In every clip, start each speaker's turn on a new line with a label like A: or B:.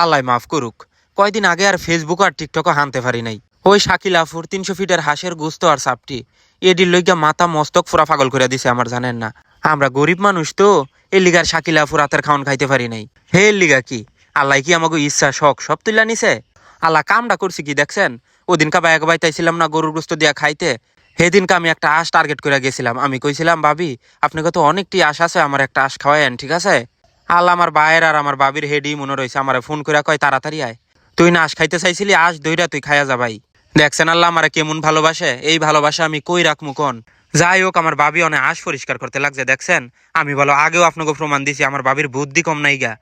A: আল্লাহ মাফ করুক, কয়দিন আগে আর ফেসবুক আর টিকটকও হানতে পারি নাই। ওই শাকিল আফুর তিনশো ফিটের হাঁসের গুস্ত আর সাপটি এডির লইগা মাথা মস্তক ফুরা পাগল করে দিছে আমার জানেন না। আমরা গরিব মানুষ তো, এ লিগার শাকিল আফুর রাতের খাওয়ান খাইতে পারি নাই। হে এর লিগা কি? আল্লাহ কি আমাকে ইচ্ছা, শখ, সব তুইলা নিছে? আল্লাহ কামটা করছি কি দেখছেন? ওদিন কাবা এক বাইতাইছিলাম না গরুর গোস্ত দিয়া খাইতে। সেদিনকে আমি একটা আশ টার্গেট করে গেছিলাম। আমি কইছিলাম, ভাবি, আপনাকে তো অনেকটি আশ আছে, আমার একটা আশ খাওয়ায়েন ঠিক আছে? আল্লাহ আমার বায়ের আর আমার বাবির হেডি মনে রয়েছে আমার ফোন করে কয়, তাড়াতাড়ি আয়। তুই না আশ খাইতে চাইছিলি আশ দইরা তুই খাইয়া যাবাই দেখছেন আল্লাহ আমার কেমন ভালোবাসে? এই ভালোবাসা আমি কই রাখমু কোন? যাই হোক, আমার বাবি অনেক আশ পরিষ্কার করতে লাগছে, দেখছেন? আমি বলো, আগেও আপনাকে প্রমাণ দিছি, আমার বাবির বুদ্ধি কম নাই গা।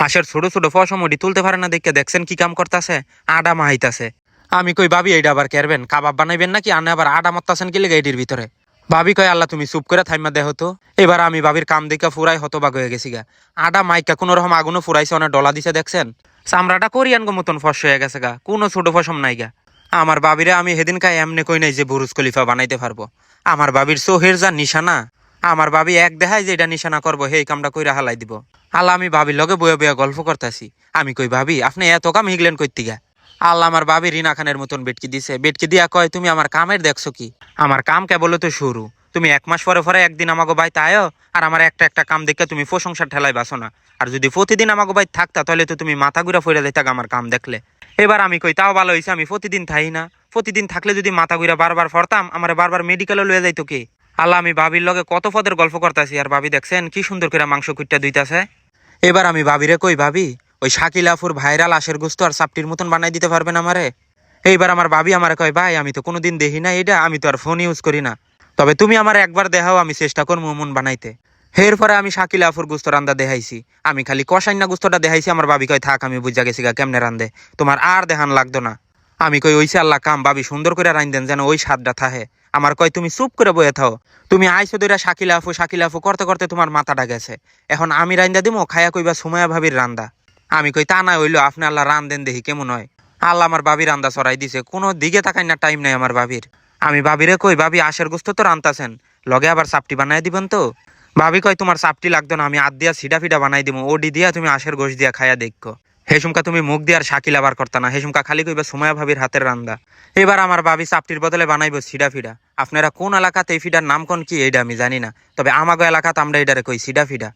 A: হাঁসের ছোট ছোট ফসমডি তুলতে পারে না দেখে, দেখছেন কি কাম করতেছে? আডা মাহাইতাছে। আমি কই, বাবি এইটা আবার কেরবেন? কাবাব বানাইবেন নাকি? আনে আবার আডা মত্তাছেন কি লেগে এটির ভিতরে? ভাবি কয়, আল্লাহ, তুমি চুপ করে থাইমা দেহ তো। এবার আমি ভাবির কাম দেখা ফুরাই হতবাগ হয়ে গেছি গা। আডা মাইকা কোনো রকম আগুনও ফুরাইছে, অনেক ডলা দিছে, দেখছেন? চামড়াটা কোরিয়ান গো মতন ফস হয়ে গেছে গা, কোনো ছোট ফসম নাই গা। আমার বাবিরে আমি সেদিন কাই এমনি কই নাই যে বুরুজ খলিফা বানাইতে পারব। আমার বাবির সোহের যা নিশানা, আমার বাবি এক দেখায় যে এটা নিশানা করব, সেই কামটা কইরা হালাই দিব। আল্লাহ, আমি ভাবির লগে বয়ে বয়ে গল্প করতেছি। আমি কই, ভাবি, আপনি এত কাম হিগলেন কইতি গা? আল্লাহ আমার বাবি রিনা খানের মতন বেটকি দিছে। বেটকি দিয়া কয়, তুমি আমার কামের দেখছ কি? আমার কাম কেবল তো শুরু। তুমি এক মাস পরে পরে একদিন আমাকে বাইতে আয়ো, আর আমার একটা একটা কাম দেখে তুমি প্রশংসার ঠেলাই বাসো না। আর যদি প্রতিদিন আমাকে বাইতে থাকতা, তাহলে তো তুমি মাথা ঘুরা ফিরে দিতা আমার কাম দেখলে। এবার আমি কই, তাও ভালো হয়েছে আমি প্রতিদিন থাই না। প্রতিদিন থাকলে যদি মাথা ঘুরা বারবার ফরতাম, আমার বারবার মেডিকেলে লয়ে যাইতো কি? আল্লাহ, আমি ভাবির লগে কত পদের গল্প করতেছি, আর ভাবি দেখছেন কি সুন্দর করে মাংস কুইটা দুইতাছে? এবার আমি ভাবিরে কই ভাবি ওই শাকিল আফুর ভাইরাল আশের গোস্ত আর সাপটির মতন বানাই দিতে পারবেন আমারে? এইবার আমার ভাবি আমার কয়, ভাই, আমি তো কোনোদিন দেখি না এটা, আমি তো আর ফোন ইউজ করি না। তবে তুমি আমার একবার দেখাও, আমি চেষ্টা করব মন বানাইতে। এর পরে আমি শাকিল আফুর গুস্ত রান্দা দেখাইছি। আমি খালি কষাইনা গুস্তটা দেখাইছি, আমার ভাবি কয়, থাক, আমি বুঝা গেছি গা, কেমনে রান্দে? তোমার আর দেখান লাগতো না। আমি কই ওইসে আল্লাহ কাম বাবি সুন্দর করে রাইন দেন যেন ওই স্বাদটা থাহে। আমার কয়, তুমি চুপ করে বয়ে থাও। তুমি আইসো দইরা শাকিল আফু শাকিল আফু করতে করতে তোমার মাথাটা গেছে। এখন আমি রান্দা দিমো, খায়া কইবা সুমায়া ভাবির রান্দা। আমি কই, তা না হইল, আপনি আল্লাহ রান দেন দেখি কেমন হয়? আল্লাহ আমার বাবির রান্দা চড়াই দিছে। কোনো দিকে তাকাই না, টাইম নাই আমার বাবির। আমি ভাবিরে কই ভাবি আশের গোস্ত তো রান্তাছেন। লগে আবার সাপটি বানাই দিবেন তো? ভাবি কয়, তোমার সাপটি লাগতো না, আমি আদ দিয়া সিডা ফিডা বানাই দিব ওডি দিয়া তুমি আশের গোশ দিয়া খায়া দেখো। হেসুমকা তুমি মুখ দিয়ে আর শাকিল আবার করতা না। হেসুমকা খালি কইবা সুমায়া ভাবির হাতের রান্দা। এবার আমার ভাবি সাপটির বদলে বানাইবো সিডা ফিডা। আপনারা কোন এলাকাতে এই ফিডার নাম কোন কি এইটা আমি জানি না। তবে আমাগো এলাকাতে আমরা এটারে কই, সিডা ফিডা।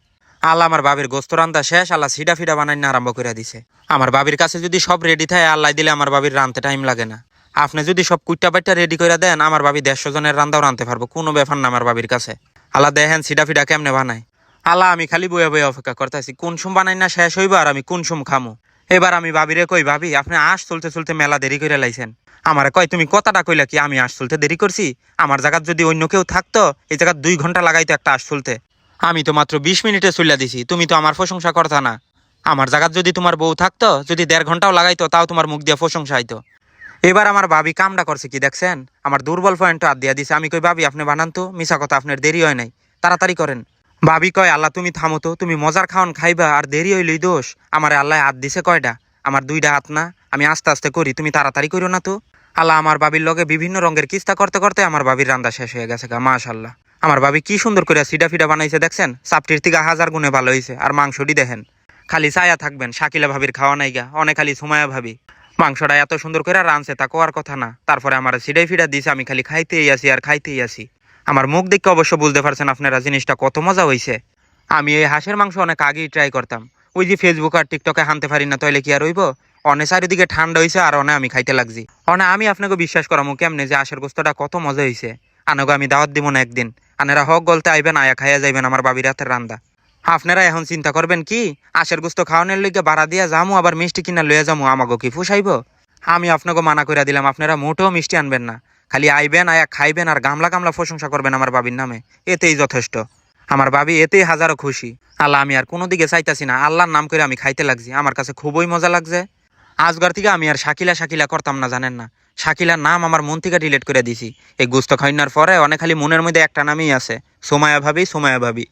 A: আল্লাহ আমার বাবির গোস্ত রান্দা শেষ, আল্লাহ সিডা ফিডা বানাই না আরম্ভ করে দিছে। আমার বাবির কাছে যদি সব রেডি থাকে, আল্লাহ দিলে আমার বাবির রানতে টাইম লাগে না। আপনি যদি সব কুইটা বাইটা রেডি করে দেন, আমার বাবি দেড়শো জনের রান্দাও রানতে পারব, কোনো ব্যাপার না আমার বাবির কাছে। আল্লাহ দেখেন সিডা ফিডা কেমনে বানায়। আল্লাহ, আমি খালি বয়ে বয়ে অপেক্ষা করতেছি, কোন সুম বানাই না শেষ হইব আর আমি কোন সুম খামো। এবার আমি ভাবিরে কই ভাবি আপনি আশ চলতে চলতে মেলা দেরি করে লাইছেন। আমার কয়, তুমি কথাটা কইলা কি আমি আশ চলতে দেরি করছি? আমার জায়গাত যদি অন্য কেউ থাকতো, এই জায়গাত দুই ঘণ্টা লাগাইতো একটা আশ চলতে আমি তো মাত্র বিশ মিনিটে চলে দিছি, তুমি তো আমার প্রশংসা করতা না। আমার জায়গাত যদি তোমার বউ থাকতো, যদি দেড় ঘন্টাও লাগাইতো, তাও তোমার মুখ দিয়ে প্রশংসা হইতো এবার আমার ভাবি কামটা করছে কি দেখছেন? আমার দুর্বল পয়েন্টটা হাত দিয়া দিছে। আমি কই, ভাবি, আপনি বানান তো মিশা কথা আপনার দেরি হয় নাই। তাড়াতাড়ি করেন। ভাবি কয়, আল্লাহ, তুমি থামো তো, তুমি মজার খাওয়ান খাইবা, আর দেরি হইলই দোষ। আমার আল্লাহ হাত দিছে কয়টা আমার দুইটা হাত না, আমি আস্তে আস্তে করি, তুমি তাড়াতাড়ি করো না তো। আল্লাহ আমার বাবির লগে বিভিন্ন রঙের কিস্তা করতে করতে আমার বাবির রান্দা শেষ হয়ে গেছে গা মাশাল্লাহ আমার ভাবি কি সুন্দর করে সিডা ফিডা বানাইছে দেখছেন? সাপটির থেকে হাজার গুণে ভালো হয়েছে আর মাংসটি দেখেন। খালি ছায়া থাকবেন, শাকিলা ভাবির খাওয়া নাই গা অনেক খালি সুমায়া ভাবি। মাংসটা এত সুন্দর করে রানছে তা কোয়ার কথা না, তারপরে আমার সিডাই ফিডা দিছে, আমি খালি খাইতেই আসি আর খাইতেই আসি আমার মুখ দেখে অবশ্য বুঝতে পারছেন আপনারা জিনিসটা কত মজা হইছে। আমি এই হাঁসের মাংস অনেক আগেই ট্রাই করতাম। ওই যে ফেসবুক আর টিকটকে হানতে পারি না, তাইলে কি আর হইব? অনে চারিদিকে ঠান্ডা হইছে আর অনে আমি খাইতে লাগছি। অনে আমি আপনাকে বিশ্বাস করামু কেমনে যে হাঁসের গোস্তটা কত মজা হইছে। আনগো আমি দাওয়াত দিব না একদিন। আনেরা হক গলতে আইবেন, আয়া খাইয়া যাইবেন আমার বাবির হাতের রান্দা। আপনারা এখন চিন্তা করবেন কি? আশের গোস্ত খাওয়ানোর লইগে বাড়া দিয়া যামু, আবার মিষ্টি কিনা লইয়া যামু, আমাগো কি ফুসাইব? আমি আপনাকে মানা করে দিলাম, আপনারা মোটেও মিষ্টি আনবেন না। খালি আইবেন, আয়া খাইবেন, আর গামলা গামলা প্রশংসা করবেন আমার বাবির নামে। এতেই যথেষ্ট। আমার বাবি এতেই হাজারো খুশি। আল্লাহ, আমি আর কোনো দিকে চাইতাছি না। আল্লাহর নাম করে আমি খাইতে লাগছি। আমার কাছে খুবই মজা লাগছে। আজগার থেকে আমি আর শাকিলা শাকিলা করতাম না, জানেন না। শাকিলার নাম আমার মন থেকে ডিলেট করে দিছি। এই গুস্ত খাইনার পরে অনেক খালি মনের মধ্যে একটা নামই আছে সোমায়া ভাবি সোমায়া ভাবি।